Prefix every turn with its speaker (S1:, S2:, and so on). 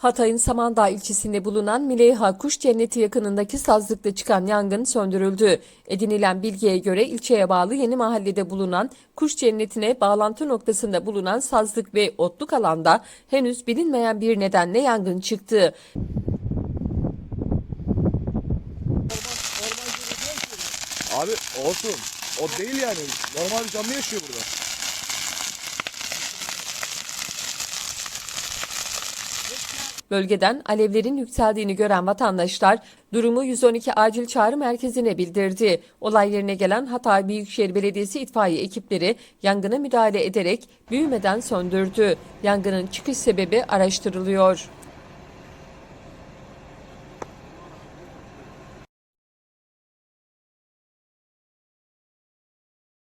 S1: Hatay'ın Samandağ ilçesinde bulunan Mileyha Kuş Cenneti yakınındaki sazlıkta çıkan yangın söndürüldü. Edinilen bilgiye göre ilçeye bağlı yeni mahallede bulunan Kuş Cenneti'ne bağlantı noktasında bulunan sazlık ve otluk alanda henüz bilinmeyen bir nedenle yangın çıktı.
S2: Abi olsun. O değil yani. Normal bir canlı yaşıyor burada.
S1: Bölgeden alevlerin yükseldiğini gören vatandaşlar durumu 112 acil çağrı merkezine bildirdi. Olay yerine gelen Hatay Büyükşehir Belediyesi itfaiye ekipleri yangına müdahale ederek büyümeden söndürdü. Yangının çıkış sebebi araştırılıyor.